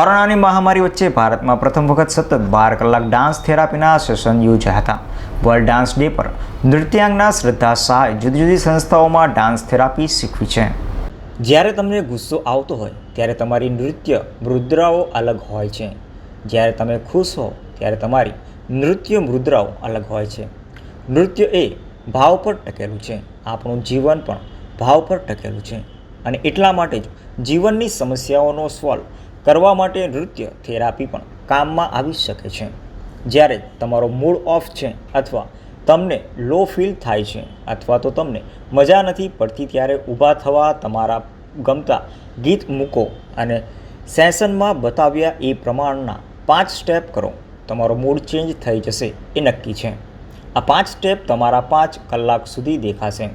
કોરોનાની મહામારી વચ્ચે ભારતમાં પ્રથમ વખત સતત બાર કલાક ડાન્સ થેરાપીના સેશન યોજાયા હતા. વર્લ્ડ ડાન્સ ડે પર નૃત્યાંગના શ્રદ્ધા શાહે જુદી જુદી સંસ્થાઓમાં ડાન્સ થેરાપી શીખવી છે. જ્યારે તમને ગુસ્સો આવતો હોય, ત્યારે તમારી નૃત્ય મુદ્રાઓ અલગ હોય છે. જ્યારે તમે ખુશ હો, ત્યારે તમારી નૃત્ય મુદ્રાઓ અલગ હોય છે. નૃત્ય એ ભાવ પર ટકેલું છે. આપણું જીવન પણ ભાવ પર ટકેલું છે. અને એટલા માટે જ જીવનની સમસ્યાઓનો સોલ્વ કરવા માટે નૃત્ય થેરાપી પણ કામમાં આવી શકે છે. જ્યારે તમારો મૂડ ઓફ છે અથવા તમને લો ફીલ થાય છે અથવા તો તમને મજા નથી પડતી ત્યારે ઊભા થવા તમારા ગમતા ગીત મૂકો અને સેશનમાં બતાવ્યા એ પ્રમાણના પાંચ સ્ટેપ કરો. તમારો મૂડ ચેન્જ થઈ જશે એ નક્કી છે. આ પાંચ સ્ટેપ તમારા પાંચ કલાક સુધી દેખાશે.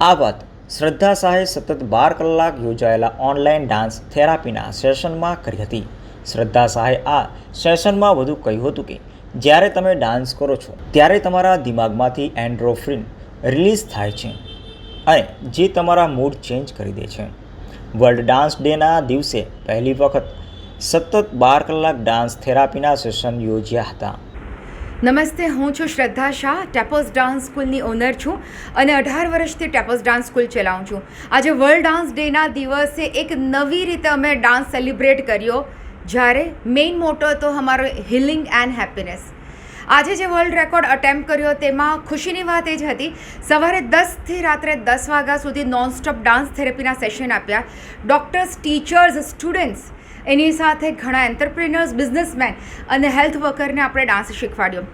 આ વાત શ્રદ્ધા શાહે સતત બાર કલાક યોજાયેલા ઓનલાઈન ડાન્સ થેરાપીના સેશનમાં કરી હતી. શ્રદ્ધા શાહે આ સેશનમાં વધુ કહ્યું હતું કે, જ્યારે તમે ડાન્સ કરો છો, ત્યારે તમારા દિમાગમાંથી એન્ડ્રોફ્રિન રિલીઝ થાય છે અને જે તમારા મૂડ ચેન્જ કરી દે છે. વર્લ્ડ ડાન્સ ડેના દિવસે પહેલી વખત સતત બાર કલાક ડાન્સ થેરાપીના સેશન યોજ્યા હતા. નમસ્તે, હું છું શ્રદ્ધા શાહ, ટેપોસ ડાન્સ સ્કૂલની ઓનર છું અને અઢાર વર્ષથી ટેપોસ ડાન્સ સ્કૂલ ચલાવું છું. આજે વર્લ્ડ ડાન્સ ડેના દિવસે એક નવી રીતે અમે ડાન્સ સેલિબ્રેટ કર્યો, જ્યારે મેઇન મોટો હતો અમારો હિલિંગ એન્ડ હેપીનેસ. આજે જે વર્લ્ડ રેકોર્ડ અટેમ્પ કર્યો તેમાં ખુશીની વાત એ જ હતી, સવારે દસથી રાત્રે દસ વાગ્યા સુધી નોનસ્ટોપ ડાન્સ થેરેપીના સેશન આપ્યા. ડૉક્ટર્સ, ટીચર્સ, સ્ટુડન્ટ્સ એની સાથે ઘણા એન્ટરપ્રિનર્સ બિઝનેસમેન અને હેલ્થ વર્કરને આપણે ડાન્સ શીખવાડ્યો.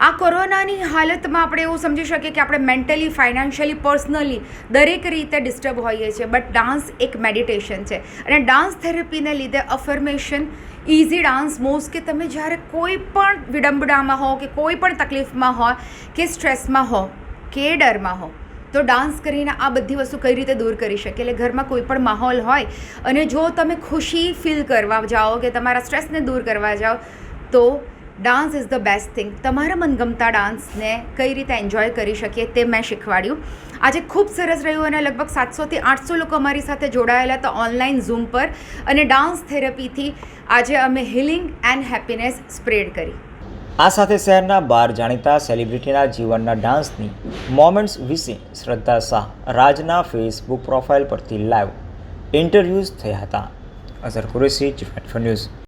આ કોરોનાની હાલતમાં આપણે એવું સમજી શકીએ કે આપણે મેન્ટલી ફાઇનાન્શિયલી પર્સનલી દરેક રીતે ડિસ્ટર્બ હોઈએ છીએ. બટ ડાન્સ એક મેડિટેશન છે. અને ડાન્સ થેરેપીને લીધે અફર્મેશન ઇઝી ડાન્સ મોવ્સ કે તમે જ્યારે કોઈ પણ વિડંબણામાં હો કે કોઈ પણ તકલીફમાં હો કે સ્ટ્રેસમાં હો કે ડરમાં હો તો ડાન્સ કરીને આ બધી વસ્તુ કઈ રીતે દૂર કરી શકે? એટલે ઘરમાં કોઈ પણ માહોલ હોય અને જો તમે ખુશી ફીલ કરવા જાઓ કે તમારા સ્ટ્રેસને દૂર કરવા જાઓ, તો dance is the best thing તમારા મનગમતા ડાન્સને કઈ રીતે એન્જોય કરી શકીએ તે મેં શીખવાડ્યું. આજે ખૂબ સરસ રહ્યું અને લગભગ સાતસોથી આઠસો લોકો અમારી સાથે જોડાયેલા હતા ઓનલાઈન ઝૂમ પર અને ડાન્સ થેરપીથી આજે અમે હિલિંગ એન્ડ હેપીનેસ સ્પ્રેડ કરી. આ સાથે શહેરના બાર જાણીતા સેલિબ્રિટીના જીવનના ડાન્સની મોમેન્ટ્સ વિશે શ્રદ્ધા શાહ રાજના ફેસબુક પ્રોફાઇલ પરથી લાઈવ ઇન્ટરવ્યૂઝ થયા હતા. Azhar Qureshi chief news.